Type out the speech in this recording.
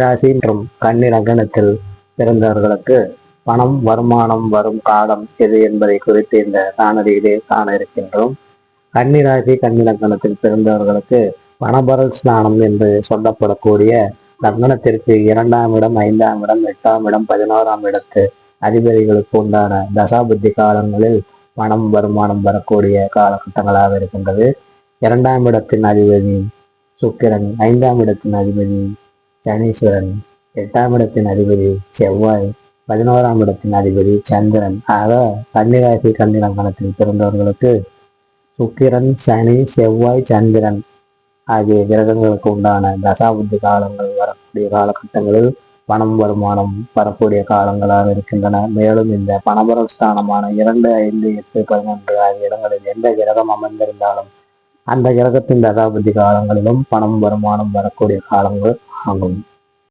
ராசி மற்றும் கன்னி லக்னத்தில் பிறந்தவர்களுக்கு பணம் வருமானம் வரும் காலம் எது என்பதை குறித்து இந்த காணொலியிலே காண இருக்கின்றோம். கன்னி ராசி கன்னி லக்னத்தில் பிறந்தவர்களுக்கு பணபரல் ஸ்நானம் என்று சொல்லப்படக்கூடிய லக்னத்திற்கு இரண்டாம் இடம் ஐந்தாம் இடம் எட்டாம் இடம் பதினோராம் இடத்து அதிபதிகளுக்கு உண்டான தசாபுத்தி காலங்களில் பணம் வருமானம் வரக்கூடிய காலகட்டங்களாக இருக்கின்றது. இரண்டாம் இடத்தின் அதிபதி சுக்கிரன் ஐந்தாம் இடத்தின் அதிபதி சனீஸ்வரன். எட்டாம் இடத்தின் அதிபதி செவ்வாய். பதினோராம் இடத்தின் அதிபதி சந்திரன். ஆக கன்னிராசி கன்னிலங்கணத்தில் பிறந்தவர்களுக்கு சுக்கிரன் சனி செவ்வாய் சந்திரன் ஆகிய கிரகங்களுக்கு உண்டான தசாபுத்தி காலங்கள் வரக்கூடிய காலகட்டங்களில் பணம் வருமானம் வரக்கூடிய காலங்களாக இருக்கின்றன. மேலும் இந்த பணபர ஸ்தானமான இரண்டு ஐந்து எட்டு பதினொன்று ஆகிய இடங்களில் எந்த கிரகம் அமைந்திருந்தாலும் அந்த கிரகத்தின் தசாபுத்தி காலங்களிலும் பணம் வருமானம் வரக்கூடிய காலங்கள் Hello.